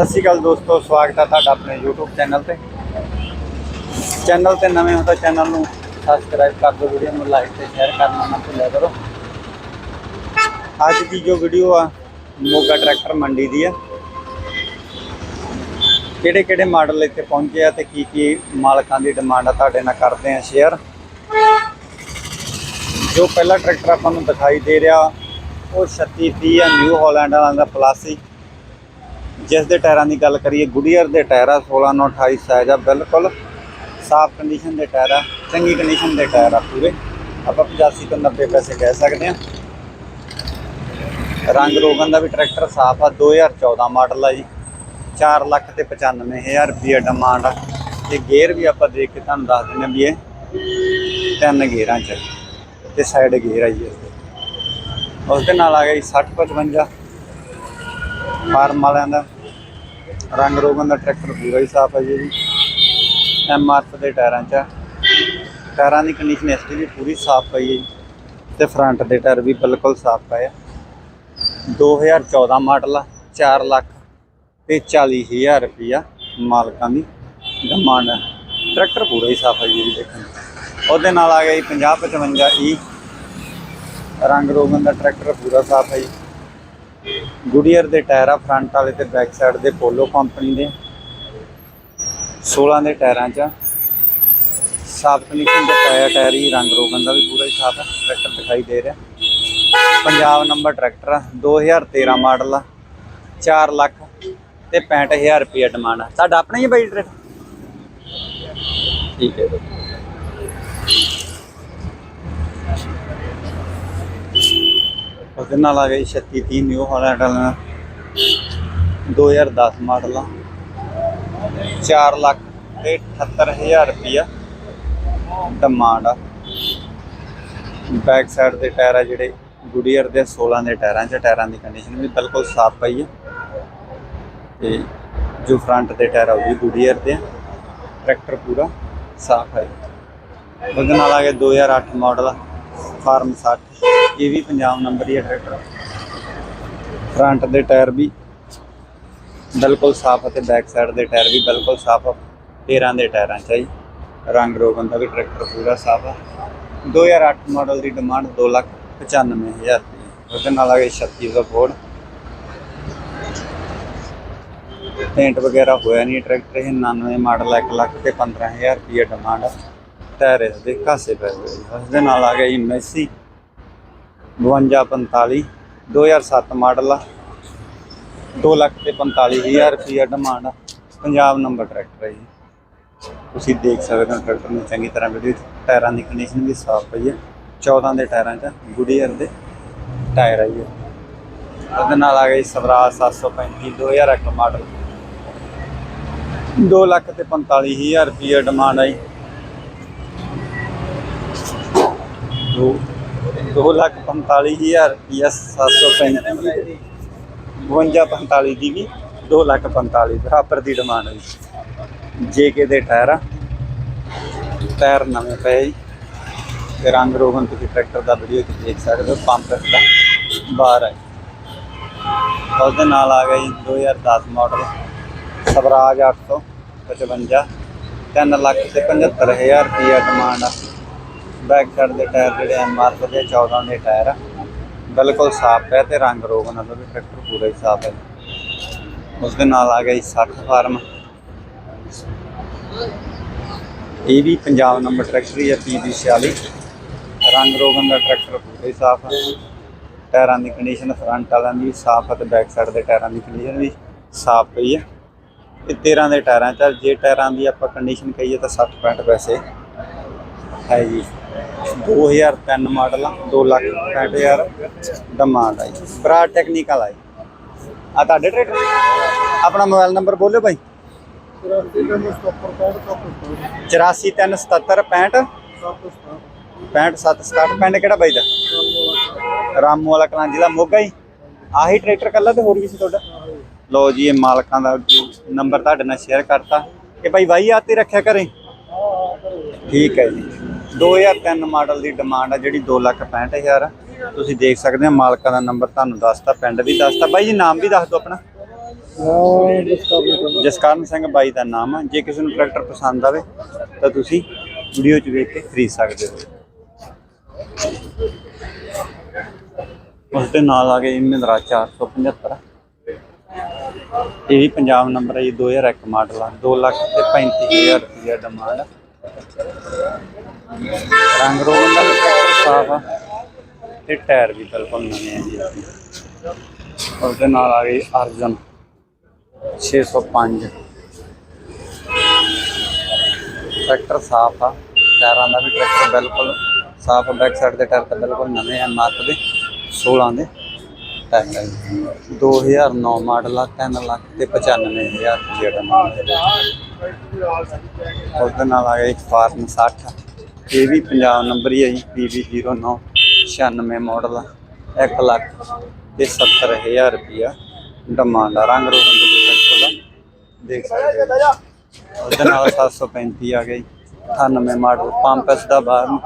ਸਤਿ ਸ਼੍ਰੀ ਅਕਾਲ ਦੋਸਤੋ, ਸਵਾਗਤ ਹੈ ਤੁਹਾਡਾ ਆਪਣੇ YouTube ਚੈਨਲ ਤੇ। ਚੈਨਲ ਤੇ ਨਵੇਂ ਹੋ ਤਾਂ ਚੈਨਲ ਨੂੰ ਸਬਸਕ੍ਰਾਈਬ ਕਰ ਦਿਓ ਵੀਡੀਓ ਨੂੰ ਲਾਈਕ ਤੇ ਸ਼ੇਅਰ ਕਰਨਾ ਨਾ ਭੁੱਲਿਆ ਕਰੋ। ਅੱਜ ਦੀ ਜੋ ਵੀਡੀਓ ਆ, ਮੋਗਾ ਟਰੈਕਟਰ ਮੰਡੀ ਦੀ ਆ। ਕਿਹੜੇ ਕਿਹੜੇ ਮਾਡਲ ਇੱਥੇ ਪਹੁੰਚੇ ਆ ਤੇ ਕੀ ਕੀ ਮਾਲਕਾਂ ਦੀ ਡਿਮਾਂਡ ਆ ਤੁਹਾਡੇ ਨਾਲ ਕਰਦੇ ਆ ਸ਼ੇਅਰ ਜੋ ਪਹਿਲਾ ਟਰੈਕਟਰ ਆਪਾਂ ਨੂੰ ਦਿਖਾਈ ਦੇ ਰਿਹਾ, ਉਹ 3630 ਆ ਨਿਊ ਹਾਲੈਂਡ ਵਾਲਾ ਦਾ ਪਲਾਸੀ ਜਿਸ ਦੇ ਟਾਇਰਾਂ ਦੀ ਗੱਲ ਕਰੀਏ, ਗੁਡੀਅਰ ਦੇ ਟਾਇਰ ਆ 16 ਨੂੰ 28 ਸਾਈਜ਼ ਆ, ਬਿਲਕੁਲ ਸਾਫ਼ ਕੰਡੀਸ਼ਨ ਦੇ ਟਾਇਰ ਆ, ਚੰਗੀ ਕੰਡੀਸ਼ਨ ਦੇ ਟਾਇਰ ਆ ਪੂਰੇ। ਆਪਾਂ 85 ਤੋਂ 90 ਪੈਸੇ ਕਹਿ ਸਕਦੇ ਆ ਰੰਗ ਰੋਗਨ ਦਾ ਵੀ ਟਰੈਕਟਰ ਸਾਫ਼ ਆ 2014 ਮਾਡਲ ਆ ਜੀ। 4 ਲੱਖ ਤੇ 95000 ਰੁਪਏ ਡਿਮਾਂਡ ਆ। ਤੇ ਗੇਅਰ ਵੀ ਆਪਾਂ ਦੇਖ ਕੇ ਤੁਹਾਨੂੰ ਦੱਸ ਦਿੰਦੇ ਆ ਵੀ ਇਹ ਤਿੰਨ ਗੇਅਰਾਂ ਚ। ਤੇ ਸਾਈਡ ਗੇਅਰ ਆ ਜੀ ਇਸ ਦੇ। ਉਸ ਦੇ ਨਾਲ ਆ ਗਿਆ ਜੀ 60 55 ਫਾਰਮ ਵਾਲਿਆਂ ਦਾ। ਰੰਗ ਰੋਗਨ ਦਾ ਟਰੈਕਟਰ ਪੂਰਾ ਹੀ ਸਾਫ਼ ਹੈ ਜੀ ਐਮ ਆਰ ਦੇ ਟਾਇਰਾਂ 'ਚ ਟਾਇਰਾਂ ਦੀ ਕੰਡੀਸ਼ਨ ਇਸ ਵੀ ਪੂਰੀ ਸਾਫ਼ ਪਈ ਹੈ ਜੀ। ਤੇ ਫਰੰਟ ਦੇ ਟਾਇਰ ਵੀ ਬਿਲਕੁਲ ਸਾਫ਼ ਪਏ ਆ। 2014 ਮਾਡਲ ਆ 4 ਲੱਖ ਤੇ 40000 ਰੁਪਇਆ ਮਾਲਕਾਂ ਦੀ ਡਿਮਾਂਡ ਹੈ ਟਰੈਕਟਰ ਪੂਰਾ ਹੀ ਸਾਫ਼ ਹੈ ਜੀ ਦੇਖਣ ਉਹਦੇ ਨਾਲ ਆ ਗਿਆ ਜੀ 50 55 ਈ ਰੰਗ ਰੋਗਨ ਦਾ ਟਰੈਕਟਰ ਪੂਰਾ ਸਾਫ਼ ਹੈ ਜੀ। ਗੁਡੀਅਰ ਦੇ ਟਾਇਰ ਆ ਫਰੰਟ ਵਾਲੇ ਤੇ ਬੈਕ ਸਾਈਡ ਦੇ ਪੋਲੋ ਕੰਪਨੀ ਦੇ। 16 ਦੇ ਟਾਇਰਾਂ 'ਚ ਸਾਫ਼ ਕੰਡੀਸ਼ਨ ਦੇ ਟਾਇਰ ਟਾਇਰ ਹੀ, ਰੰਗ ਰੋਗਨ ਦਾ ਵੀ ਪੂਰਾ ਹੀ ਸਾਫ਼ ਟਰੈਕਟਰ ਦਿਖਾਈ ਦੇ ਰਿਹਾ। ਪੰਜਾਬ ਨੰਬਰ ਟਰੈਕਟਰ ਆ 2013 ਮਾਡਲ ਆ 4 ਲੱਖ ਤੇ 65000 ਰੁਪਏ ਡਿਮਾਂਡ ਆ। ਤੁਹਾਡਾ ਆਪਣਾ ਹੀ ਬਾਈ ਟਰੈਕਟਰ? ਠੀਕ ਹੈ ਉਹਦੇ ਨਾਲ ਆ ਗਈ 3630 ਨਿਊ ਹਾਲੈਂਡ ਵਾਲਾ 2010 ਮਾਡਲ ਆ। 4 ਲੱਖ ਤੇ 78000 ਰੁਪਇਆ ਡਿਮਾਂਡ ਆ। ਬੈਕ ਸਾਈਡ ਦੇ ਟਾਇਰ ਆ ਜਿਹੜੇ, ਗੁਡੀਅਰ ਦੇ 16 ਦੇ ਟਾਇਰਾਂ 'ਚ, ਟਾਇਰਾਂ ਦੀ ਕੰਡੀਸ਼ਨ ਵੀ ਬਿਲਕੁਲ ਸਾਫ਼ ਪਈ ਆ। ਤੇ ਜੋ ਫਰੰਟ ਦੇ ਟਾਇਰ ਆ, ਉਹ ਵੀ ਗੁਡੀਅਰ ਦੇ ਆ। ਟਰੈਕਟਰ ਪੂਰਾ ਸਾਫ਼ ਹੈ ਉਹਦੇ ਨਾਲ ਆ ਗਿਆ 2008 ਮਾਡਲ ਆ। ਫਾਰਮ 60 ਇਹ ਵੀ ਪੰਜਾਬ ਨੰਬਰ ਹੀ ਹੈ ਟਰੈਕਟਰ ਫਰੰਟ ਦੇ ਟਾਇਰ ਵੀ ਬਿਲਕੁਲ ਸਾਫ਼ ਅਤੇ ਬੈਕ ਸਾਈਡ ਦੇ ਟਾਇਰ ਵੀ ਬਿਲਕੁਲ ਸਾਫ਼। ਆ 13 ਦੇ ਟਾਇਰਾਂ 'ਚ ਆ ਜੀ। ਰੰਗ ਰੋਗਨ ਦਾ ਵੀ ਟਰੈਕਟਰ ਪੂਰਾ ਸਾਫ਼ ਆ। 2008 ਮਾਡਲ ਦੀ ਡਿਮਾਂਡ 295000 ਰੁਪਏ ਉਹਦੇ ਨਾਲ ਆ ਗਿਆ 36 ਦਾ ਫੋਰਡ ਪੇਂਟ ਵਗੈਰਾ ਹੋਇਆ ਨਹੀਂ ਟਰੈਕਟਰ ਇਹ 99 ਮਾਡਲ 1 ਲੱਖ ਤੇ 15000 ਰੁਪਏ ਡਿਮਾਂਡ ਆ। ਟਾਇਰ ਇਸ ਦੇ ਕਾਸੇ ਪੈ ਗਏ। ਜੀ। ਉਸ ਦੇ ਨਾਲ ਆ ਗਿਆ ਜੀ ਮੈਸੀ 5245 2007 ਮਾਡਲ ਆ। 2 ਲੱਖ ਤੇ 45000 ਰੁਪਏ ਡਿਮਾਂਡ ਆ। ਪੰਜਾਬ ਨੰਬਰ ਟਰੈਕਟਰ ਹੈ ਜੀ। ਤੁਸੀਂ ਦੇਖ ਸਕਦੇ ਹੋ ਟਰੈਕਟਰ ਨੂੰ ਚੰਗੀ ਤਰ੍ਹਾਂ ਵੀਡੀਓ ਟਾਇਰਾਂ ਦੀ ਕੰਡੀਸ਼ਨ ਵੀ ਸਾਫ਼ ਪਈ ਹੈ 14 ਦੇ ਟਾਇਰਾਂ 'ਚ ਗੁਡੀਅਰ ਦੇ ਟਾਇਰ ਆ ਜੀ। ਉਹਦੇ ਨਾਲ ਆ ਗਈ ਸਵਰਾਜ 735 2001 ਮਾਡਲ। 2 ਲੱਖ ਤੇ 45000 ਰੁਪਏ ਡਿਮਾਂਡ ਆਈ 2 2 ਲੱਖ 45000 ਰੁਪਏ 735 52 45 ਦੀ ਵੀ 2 ਲੱਖ 45 ਬਰਾਬਰ ਦੀ ਡਿਮਾਂਡ ਹੈ ਜੇਕੇ ਦੇ ਟਾਇਰ ਆ ਟਾਇਰ ਨਵੇਂ ਪਏ ਜੀ। ਤੇ ਰੰਗ ਰੋਗਨ ਤੁਸੀਂ ਟਰੈਕਟਰ ਦਾ ਵੀਡੀਓ ਚ ਦੇਖ ਸਕਦੇ ਹੋ, ਪੰਪ ਦਾ ਬਾਹਰ ਹੈ। ਉਹਦੇ ਨਾਲ ਆ ਗਿਆ ਜੀ 2010 ਮਾਡਲ ਸਵਰਾਜ 855 3 ਲੱਖ ਤੇ 75000 ਰੁਪਏ ਡਿਮਾਂਡ ਆ। ਬੈਕ ਸਾਈਡ ਦੇ ਟਾਇਰ ਜਿਹੜੇ ਐਮਆਰ ਦੇ 14 ਦੇ ਟਾਇਰ ਆ, ਬਿਲਕੁਲ ਸਾਫ਼ ਹੈ ਤੇ ਰੰਗ ਰੋਗਨ ਦਾ ਵੀ ਟਰੈਕਟਰ ਪੂਰਾ ਹੀ ਸਾਫ਼ ਹੈ। ਉਸ ਦੇ ਨਾਲ ਆ ਗਿਆ ਜੀ 60 ਫਾਰਮ। ਇਹ ਵੀ ਪੰਜਾਬ ਨੰਬਰ ਟਰੈਕਟਰ ਹੀ ਹੈ ਪੀਬੀ 46 ਰੰਗ ਰੋਗਨ ਦਾ ਟਰੈਕਟਰ ਪੂਰਾ ਹੀ ਸਾਫ਼ ਹੈ ਟਾਇਰਾਂ ਦੀ ਕੰਡੀਸ਼ਨ ਫਰੰਟ ਵਾਲਿਆਂ ਦੀ ਸਾਫ਼ ਹੈ ਤੇ ਬੈਕ ਸਾਈਡ ਦੇ ਟਾਇਰਾਂ ਦੀ ਕੰਡੀਸ਼ਨ ਵੀ ਸਾਫ਼ ਪਈ ਹੈ ਇਹ 13 ਦੇ ਟਾਇਰਾਂ ਚ ਜੇ ਟਾਇਰਾਂ ਦੀ ਆਪਾਂ ਕੰਡੀਸ਼ਨ ਕਹੀਏ ਤਾਂ 60 65 ਪੈਸੇ ਹੈ ਜੀ। 2003 ਮਾਡਲ ਆ 2 ਲੱਖ 65000 ਡਿਮਾਂਡ ਆ ਜੀ। ਬਰਾ ਟੈਕਨੀਕਲ ਆ ਜੀ। ਆ ਤੁਹਾਡੇ ਟਰੈਕਟਰ ਆਪਣਾ ਮੋਬਾਈਲ ਨੰਬਰ ਬੋਲਿਓ ਭਾਈ 84377 65 ਪਿੰਡ ਕਿਹੜਾ ਬਾਈ ਦਾ? ਰਾਮੂ ਵਾਲਾ ਕਲਾਂ ਜ਼ਿਲ੍ਹਾ ਮੋਗਾ ਹੀ ਆਹੀ ਟਰੈਕਟਰ ਕੱਲਾ ਤੇ ਹੋਰ ਵੀ ਸੀ ਤੁਹਾਡਾ? ਲਓ ਜੀ, ਇਹ ਮਾਲਕਾਂ ਦਾ ਨੰਬਰ ਤੁਹਾਡੇ ਨਾਲ ਸ਼ੇਅਰ ਕਰਤਾ। ਕਿ ਭਾਈ ਵਾਈ ਆਤੇ ਰੱਖਿਆ ਕਰੇ। ਠੀਕ ਹੈ ਜੀ। 2003 ਮਾਡਲ ਦੀ ਡਿਮਾਂਡ ਆ ਜਿਹੜੀ 265000 ਆ। ਤੁਸੀਂ ਦੇਖ ਸਕਦੇ ਹੋ ਮਾਲਕਾਂ ਦਾ ਨੰਬਰ ਤੁਹਾਨੂੰ ਦੱਸਤਾ, ਪਿੰਡ ਵੀ ਦੱਸਤਾ। ਬਾਈ ਜੀ, ਨਾਮ ਵੀ ਦੱਸ ਦਿਓ ਆਪਣਾ। ਜਸਕਰਨ ਸਿੰਘ ਬਾਈ ਦਾ ਨਾਮ ਆ। ਜੇ ਕਿਸੇ ਨੂੰ ਟਰੈਕਟਰ ਪਸੰਦ ਆਵੇ, ਤਾਂ ਤੁਸੀਂ ਵੀਡੀਓ 'ਚ ਵੇਖ ਕੇ ਖਰੀਦ ਸਕਦੇ ਹੋ। ਉਸ ਦੇ ਨਾਲ ਆ ਗਏ ਜੀ ਮਹਿੰਦਰਾ 475 ਇਹ ਵੀ ਪੰਜਾਬ ਨੰਬਰ ਹੈ ਜੀ 2001 ਮਾਡਲ ਆ। 2 ਲੱਖ ਤੇ 35000 ਰੁਪਏ ਡਿਮਾਂਡ ਰੰਗ ਰੋਗਨ ਦਾ ਵੀ ਸਾਫ਼ ਆ। ਤੇ ਟਾਇਰ ਵੀ ਬਿਲਕੁਲ ਨਵੇਂ ਆ ਜੀ। ਉਸ ਨਾਲ ਆ ਗਈ ਅਰਜਨ 605 ਟਰੈਕਟਰ ਸਾਫ਼ ਆ। ਟਾਇਰਾਂ ਦਾ ਵੀ ਟਰੈਕਟਰ ਬਿਲਕੁਲ ਸਾਫ਼ ਆ। ਬੈਕ ਸਾਈਡ ਦੇ ਟਾਇਰ ਤਾਂ ਬਿਲਕੁਲ ਨਵੇਂ ਆ, ਮਾਰਕ ਦੇ 16 ਦੇ। ਟਾਇਰ ਆ ਜੀ। 2009 ਮਾਡਲ ਆ 3 ਲੱਖ ਤੇ 95000 ਰੁਪਏ ਦਾ ਮਾਡਲ ਉਸ ਨਾਲ ਆ ਗਿਆ ਇੱਕ ਫਾਰਮ 60 ਇਹ ਵੀ ਪੰਜਾਬ ਨੰਬਰ ਹੀ ਹੈ ਜੀ PB09 96 ਮਾਡਲ ਆ 1 ਲੱਖ ਤੇ 70000 ਰੁਪਿਆ ਡਿਮਾਂਡ ਆ ਰੰਗ ਰੋਗਨ ਦੇ ਟਰੈਕਟਰ ਦਾ ਦੇਖ ਸਕਦੇ ਹੋ ਉਹਦੇ ਨਾਲ 735 ਆ ਗਈ 98 ਮਾਡਲ ਪੰਪਸ ਦਾ ਬਾਹਰ ਨੂੰ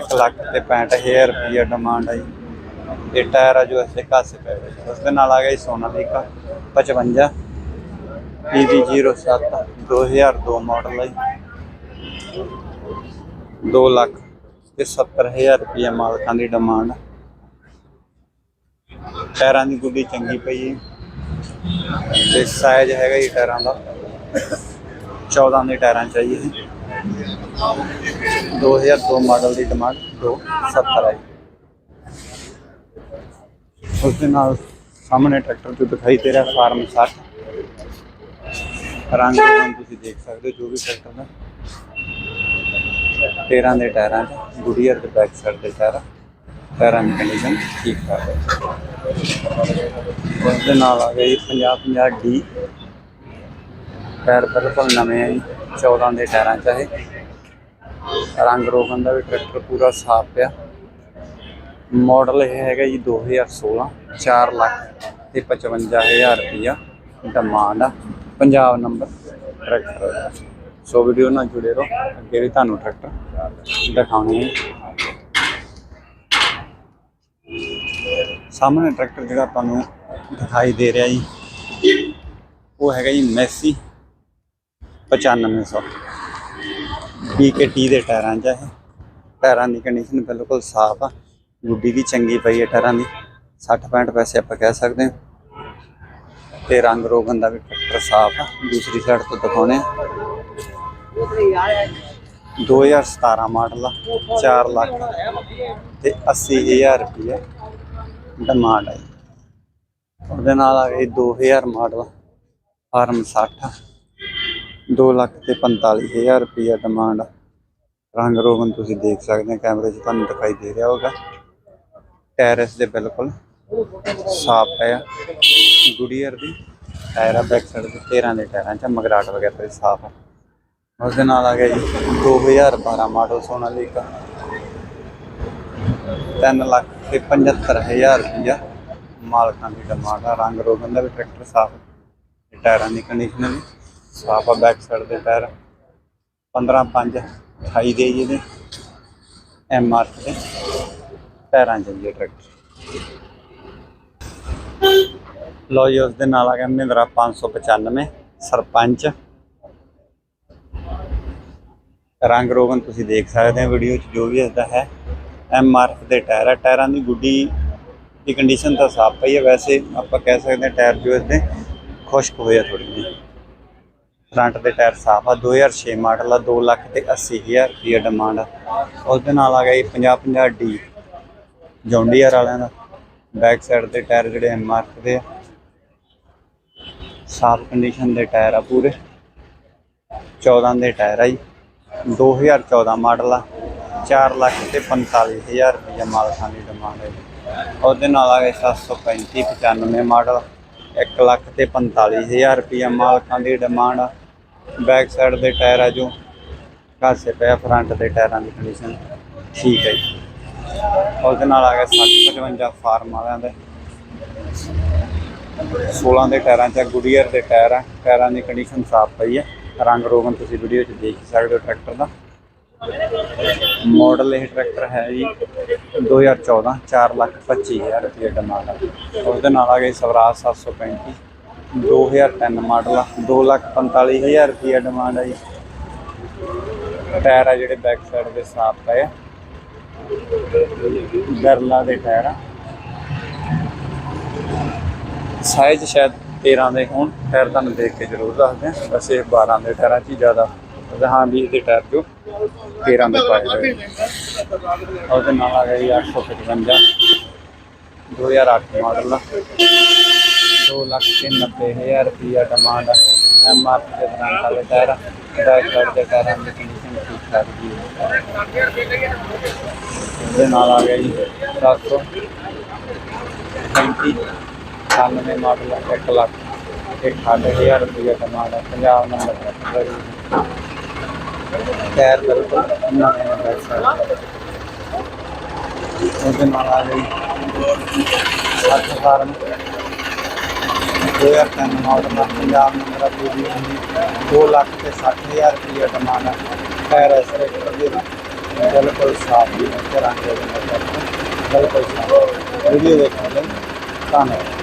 1 ਲੱਖ ਤੇ 65000 ਰੁਪਏ ਡਿਮਾਂਡ ਆ ਜੀ। ਇਹ ਟਾਇਰ ਆ ਜੋ ਇਸੇ ਕਾਸੇ ਪੈ ਗਏ ਉਸ ਦੇ ਨਾਲ ਆ ਗਿਆ ਸੋਨਾਲੀਕਾ 55 PB07 2002 ਮਾਡਲ ਹੈ ਜੀ। 2 ਲੱਖ ਤੇ 70000 ਰੁਪਏ ਮਾਲਕਾਂ ਦੀ ਡਿਮਾਂਡ। ਟਾਇਰਾਂ ਦੀ ਗੁੱਡੀ ਚੰਗੀ ਪਈ ਹੈ ਤੇ ਸਾਈਜ਼ ਹੈਗਾ ਜੀ ਟਾਇਰਾਂ ਦਾ। 14 ਦੇ ਟਾਇਰਾਂ ਚਾਹੀਏ 2002 ਮਾਡਲ ਦੀ ਡਿਮਾਂਡ 270 ਹੈ ਉਸ ਦੇ ਨਾਲ ਸਾਹਮਣੇ ਟਰੈਕਟਰ ਜੋ ਦਿਖਾਈ ਦੇ ਰਿਹਾ ਫਾਰਮ 60 ਰੰਗ ਤੁਸੀਂ ਦੇਖ ਸਕਦੇ ਹੋ ਜੋ ਵੀ ਟਰੈਕਟਰ ਦਾ। 13 ਦੇ ਟਾਇਰਾਂ 'ਚ ਗੁਡੀਅਰ ਦੇ ਬੈਕ ਸਾਈਡ ਦੇ ਟਾਇਰਾਂ ਟਾਇਰਾਂ ਦੀ ਕੰਡੀਸ਼ਨ ਠੀਕ ਠਾਕ ਹੈ ਉਸ ਦੇ ਨਾਲ ਆ ਗਿਆ ਜੀ 50 50 ਡੀ ਟਾਇਰ ਬਿਲਕੁਲ ਨਵੇਂ ਆ ਜੀ 14 ਦੇ ਟਾਇਰਾਂ 'ਚ ਇਹ। ਰੰਗ ਰੋਗਨ ਦਾ ਵੀ ਟਰੈਕਟਰ ਪੂਰਾ ਸਾਫ਼ ਪਿਆ। ਮਾਡਲ ਇਹ ਹੈਗਾ ਜੀ 2016 4 ਲੱਖ ਤੇ 55000 ਰੁਪਇਆ ਡਿਮਾਂਡ ਆ। ਪੰਜਾਬ ਨੰਬਰ ਟਰੈਕਟਰ ਦਾ। ਸੋ ਵੀਡੀਓ ਨਾਲ ਜੁੜੇ ਰਹੋ। ਅੱਗੇ ਵੀ ਤੁਹਾਨੂੰ ਟਰੈਕਟਰ ਦਿਖਾਉਣੇ ਆ ਸਾਹਮਣੇ ਟਰੈਕਟਰ ਜਿਹੜਾ ਤੁਹਾਨੂੰ ਦਿਖਾਈ ਦੇ ਰਿਹਾ ਜੀ, ਉਹ ਹੈਗਾ ਜੀ ਮੈਸੀ 9500 BKT ਦੇ ਟਾਇਰਾਂ 'ਚ ਹੈ ਟਾਇਰਾਂ ਦੀ ਕੰਡੀਸ਼ਨ ਬਿਲਕੁਲ ਸਾਫ਼ ਆ। ਗੁੱਡੀ ਵੀ ਚੰਗੀ ਪਈ ਹੈ ਟਾਇਰਾਂ ਦੀ। 60 65 ਪੈਸੇ ਆਪਾਂ ਕਹਿ ਸਕਦੇ ਹਾਂ। ਤੇ ਰੰਗ ਰੋਗਨ ਦਾ ਵੀ ਟਰੈਕਟਰ ਸਾਫ਼ ਆ। ਦੂਸਰੀ ਸਾਈਡ ਤੋਂ ਦਿਖਾਉਣੇ ਆ 2017 ਮਾਡਲ ਆ 4 ਲੱਖ। ਤੇ 80000 ਰੁਪਏ ਡਿਮਾਂਡ ਆ ਜੀ। ਉਹਦੇ ਨਾਲ ਆ ਗਈ 2000 ਮਾਡਲ, ਫਾਰਮ 60 2 ਲੱਖ ਤੇ 45000 ਰੁਪਏ ਡਿਮਾਂਡ ਰੰਗ ਰੋਗਨ ਤੁਸੀਂ ਦੇਖ ਸਕਦੇ ਹੋ, ਕੈਮਰੇ 'ਚ ਤੁਹਾਨੂੰ ਦਿਖਾਈ ਦੇ ਰਿਹਾ ਹੋਗਾ ਟੈਰਸ ਦੇ ਬਿਲਕੁਲ ਸਾਫ਼ ਹੈ ਗੁਡੀਅਰ ਦੀ, ਟਾਇਰ ਆ ਬੈਕ ਸਾਈਡ ਤੇ 13 ਦੇ ਟਾਇਰਾਂ 'ਚ ਮਗਰਾਟ ਵਗੈਰਾ ਵੀ ਸਾਫ਼ ਆ। ਉਸ ਦੇ ਨਾਲ ਆ ਗਿਆ ਜੀ 2012 ਮਾਡਲ ਸੋਨਾਲੀਕਾ 3 ਲੱਖ ਤੇ 75000 ਰੁਪਇਆ ਮਾਲਕਾਂ ਦੀ ਡਿਮਾਂਡ ਆ। ਰੰਗ ਰੋਗਨ ਦਾ ਵੀ ਟਰੈਕਟਰ ਸਾਫ਼ ਟਾਇਰਾਂ ਦੀ ਕੰਡੀਸ਼ਨ ਵੀ ਸਾਫ਼ ਆ ਬੈਕ ਸਾਈਡ ਦੇ ਟਾਇਰ। 15 5 28 ਦੇ ਜੀ ਇਹਦੇ ਐਮ ਆਰ ਤੇ ਟਾਇਰਾਂ ਚ ਜੀ ਟਰੈਕਟਰ। ਲੋ ਜੀ, ਉਸ ਦੇ ਨਾਲ ਆ ਗਿਆ ਮਹਿੰਦਰਾ 595 ਸਰਪੰਚ। ਰੰਗ ਰੋਗਨ ਤੁਸੀਂ ਦੇਖ ਸਕਦੇ ਹੋ ਵੀਡੀਓ 'ਚ, ਜੋ ਵੀ ਇਸਦਾ ਹੈ, ਐਮ ਆਰਫ ਦੇ ਟਾਇਰ ਹੈ ਟਾਇਰਾਂ ਦੀ ਗੁੱਡੀ ਦੀ ਕੰਡੀਸ਼ਨ ਤਾਂ ਸਾਫ਼ ਪਈ ਹੈ ਵੈਸੇ ਆਪਾਂ ਕਹਿ ਸਕਦੇ ਹਾਂ ਟਾਇਰ ਜੋ ਇਸਦੇ ਖੁਸ਼ਕ ਹੋਏ ਆ ਥੋੜੀ ਜਿਹੀ। ਫਰੰਟ ਦੇ ਟਾਇਰ ਸਾਫ਼ ਆ। 2006 ਮਾਡਲ ਆ 2 ਲੱਖ ਤੇ 80000 ਰੁਪਏ ਡਿਮਾਂਡ ਆ। ਉਸ ਦੇ ਨਾਲ ਆ ਗਿਆ ਜੀ 50 50 ਡੀ ਜੌਂਡੀਅਰ ਵਾਲਿਆਂ ਦਾ। ਬੈਕ ਸਾਈਡ ਦੇ ਟਾਇਰ ਜਿਹੜੇ ਐਮ ਆਰਫ ਦੇ ਆ। ਸਾਫ਼ ਕੰਡੀਸ਼ਨ ਦੇ ਟਾਇਰ ਆ ਪੂਰੇ। 14 ਦੇ ਟਾਇਰ ਆ ਜੀ। 2014 ਮਾਡਲ ਆ 4 ਲੱਖ ਤੇ 45000 ਰੁਪਏ ਮਾਲਕਾਂ ਦੀ ਡਿਮਾਂਡ ਹੈ ਜੀ। ਉਹਦੇ ਨਾਲ ਆ ਗਿਆ 735 95 ਮਾਡਲ 1 ਲੱਖ ਤੇ 45000 ਰੁਪਏ ਮਾਲਕਾਂ ਦੀ ਡਿਮਾਂਡ ਆ। ਬੈਕ ਸਾਈਡ ਦੇ ਟਾਇਰ ਆ ਜੋ, ਘਾਸੇ ਪਿਆ ਫਰੰਟ ਦੇ ਟਾਇਰਾਂ ਦੀ ਕੰਡੀਸ਼ਨ ਠੀਕ ਹੈ ਜੀ। ਉਹਦੇ ਨਾਲ ਆ ਗਿਆ 60 55 ਫਾਰਮ ਵਾਲਿਆਂ ਦੇ। 16 ਦੇ ਟਾਇਰਾਂ 'ਚ ਗੁਡੀਅਰ ਦੇ ਟਾਇਰ ਆ, ਟਾਇਰਾਂ ਦੀ ਕੰਡੀਸ਼ਨ ਸਾਫ਼ ਪਈ ਹੈ ਰੰਗ ਰੋਗਨ ਤੁਸੀਂ ਵੀਡੀਓ 'ਚ ਦੇਖ ਸਕਦੇ ਹੋ ਟਰੈਕਟਰ ਦਾ। ਮਾਡਲ ਇਹ ਟਰੈਕਟਰ ਹੈ ਜੀ 2014 4 ਲੱਖ 25 ਹਜ਼ਾਰ ਰੁਪਏ ਡਿਮਾਂਡ ਆ ਉਸ ਦੇ ਨਾਲ ਆ ਗਈ ਸਵਰਾਜ 735 2003 ਮਾਡਲ ਆ 245000 ਰੁਪਏ ਡਿਮਾਂਡ ਆ ਜੀ। ਟਾਇਰ ਆ ਜਿਹੜੇ ਬੈਕ ਸਾਈਡ ਦੇ ਸਾਫ਼ ਪਏ ਆ। ਗਰਲਾ ਦੇ ਟਾਇਰ ਆ। ਸਾਈਜ਼ ਸ਼ਾਇਦ 13 ਦੇ ਹੋਣ, ਟਾਇਰ ਤੁਹਾਨੂੰ ਦੇਖ ਕੇ ਜ਼ਰੂਰ ਦੱਸਦੇ ਆ ਵੈਸੇ 12 ਦੇ ਟਾਇਰਾਂ 'ਚ ਹੀ ਜ਼ਿਆਦਾ ਹਾਂ ਵੀ ਦੇ ਟਾਇਰ 'ਚੋਂ 13 ਦੇ ਪਾਏ ਹੋਏ ਆ। ਉਹਦੇ ਨਾਲ ਆ ਗਿਆ ਜੀ 855 2008 ਮਾਡਲ ਆ 2 ਲੱਖ ਤੇ 90 ਹਜ਼ਾਰ ਰੁਪਇਆ ਡਿਮਾਂਡ ਐਮ ਆਰ ਪੀ ਦੇ ਦਰਾਂ ਵਾਲੇ ਟਾਇਰ ਬੈਕ ਸਾਈਡ ਦੇ ਟਾਇਰਾਂ ਦੀ ਕੰਡੀਸ਼ਨ ਠੀਕ ਠਾਕ ਜੀ ਹੈ। ਉਹਦੇ ਨਾਲ ਆ ਗਿਆ ਜੀ 700 35 98 ਮਾਡਲ 1 ਲੱਖ ਤੇ 68000 ਰੁਪਇਆ ਡਿਮਾਂਡ ਹੈ ਪੰਜਾਬ ਨੰਬਰ ਟਾਇਰ ਬਿਲਕੁਲ ਨਵੇਂ ਨੇ, ਬੈਕ ਉਹਦੇ ਨਾਲ ਆ ਗਈ ਸੱਤ ਫਾਰਮ 2003 ਮਾਡਲ ਦਾ ਪੰਜਾਬ ਨੰਬਰ ਦੀ 2 ਲੱਖ ਤੇ 60000 ਰੁਪਏ ਡਿਮਾਂਡ ਹੈ। ਟਾਇਰ ਇਸ ਦੇ ਬਿਲਕੁਲ ਸਾਫ਼ ਹੈ ਰੰਗ ਦੇ ਬਿਲਕੁਲ ਸਾਫ਼। ਵੀਡੀਓ ਦੇਖਣ ਲਈ ਧੰਨਵਾਦ।